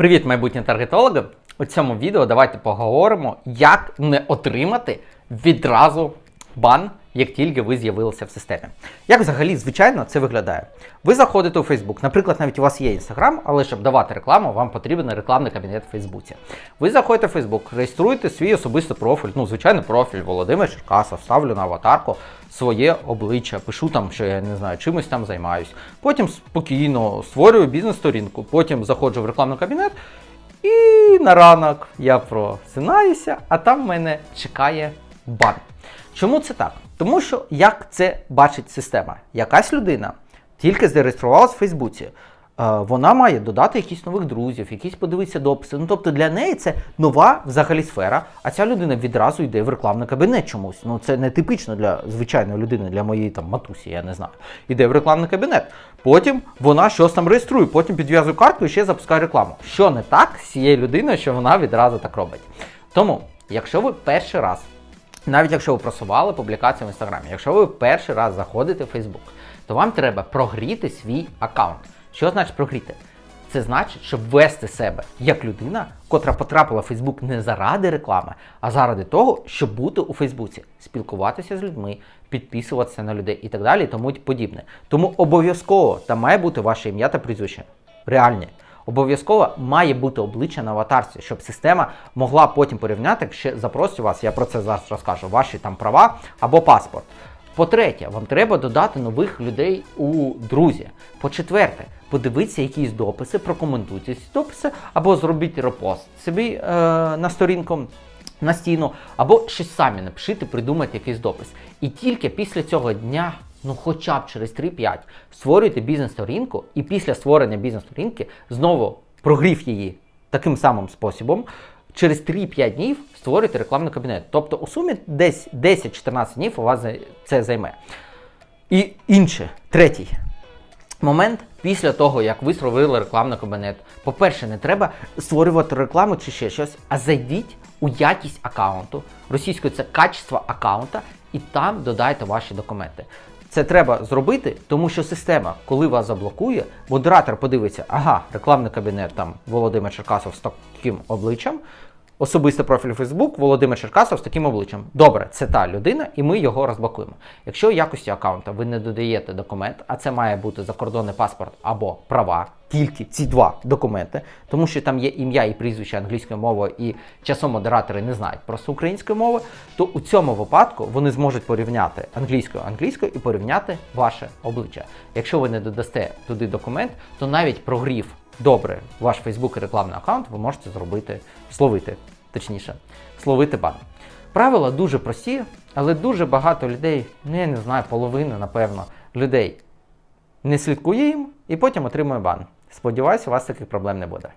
Привіт, майбутні таргетологи! У цьому відео давайте поговоримо, як не отримати відразу бан, як тільки ви з'явилися в системі. Як взагалі, звичайно, це виглядає? Ви заходите у Facebook, наприклад, навіть у вас є Instagram, але щоб давати рекламу, вам потрібен рекламний кабінет в Фейсбуці. Ви заходите в Facebook, реєструєте свій особистий профіль, ну, звичайний профіль Володимир Черкасов, ставлю на аватарку своє обличчя, пишу там, що я не знаю, чимось там займаюсь. Потім спокійно створюю бізнес-сторінку, потім заходжу в рекламний кабінет. І на ранок я просинаюся, а там мене чекає бан. Чому це так? Тому що як це бачить система? Якась людина тільки зареєструвалась в Фейсбуці. е, Вона має додати якісь нових друзів, якісь подивитися дописи. Ну тобто для неї це нова взагалі сфера, а ця людина відразу йде в рекламний кабінет чомусь. Ну це не типічно для звичайної людини, для моєї там матусі, я не знаю. Іде в рекламний кабінет. Потім вона щось там реєструє, потім підв'язує картку і ще запускає рекламу. Що не так з цією людиною, що вона відразу так робить. Тому, якщо ви перший раз навіть якщо ви просували публікацію в інстаграмі, якщо ви перший раз заходите в Фейсбук, то вам треба прогріти свій аккаунт. Що значить прогріти? Це значить, щоб ввести себе як людина, котра потрапила в Фейсбук не заради реклами, а заради того, щоб бути у Фейсбуці, спілкуватися з людьми, підписуватися на людей і так далі, і тому подібне. Тому обов'язково там має бути ваше ім'я та прізвище. Реальні. Обов'язково має бути обличчя на аватарці, щоб система могла потім порівняти, якщо запросить вас, я про це зараз розкажу, ваші там права або паспорт. По-третє, вам треба додати нових людей у друзі. По-четверте, подивіться якісь дописи, прокоментуйте ці дописи, або зробіть репост собі е, на сторінку на стіну, або щось самі напишіть, придумайте якийсь допис. І тільки після цього дня, ну хоча б через 3-5, створюйте бізнес-сторінку, і після створення бізнес-сторінки знову прогрів її таким самим способом. Через 3-5 днів створюйте рекламний кабінет. Тобто у сумі десь 10-14 днів у вас це займе. І інше, третій момент після того, як ви створили рекламний кабінет. По-перше, не треба створювати рекламу чи ще щось, а зайдіть у якість аккаунту. Російською це качество аккаунта, і там додайте ваші документи. Це треба зробити, тому що система, коли вас заблокує, модератор подивиться, ага, рекламний кабінет там Володимир Черкасов з таким обличчям. Особистий профіль Facebook Володимир Черкасов з таким обличчям. Добре, це та людина, і ми його розблокуємо. Якщо в якості аккаунта ви не додаєте документ, а це має бути закордонний паспорт або права, тільки ці два документи, тому що там є ім'я і прізвище англійською мовою, і часом модератори не знають просто української мови, то у цьому випадку вони зможуть порівняти англійською англійською і порівняти ваше обличчя. Якщо ви не додасте туди документ, то навіть прогрів добре ваш Facebook і рекламний аккаунт ви можете зробити, словити, точніше, словити бан. Правила дуже прості, але дуже багато людей, ну я не знаю, половина, напевно, людей не слідкує їм і потім отримує бан. Сподіваюся, у вас таких проблем не буде.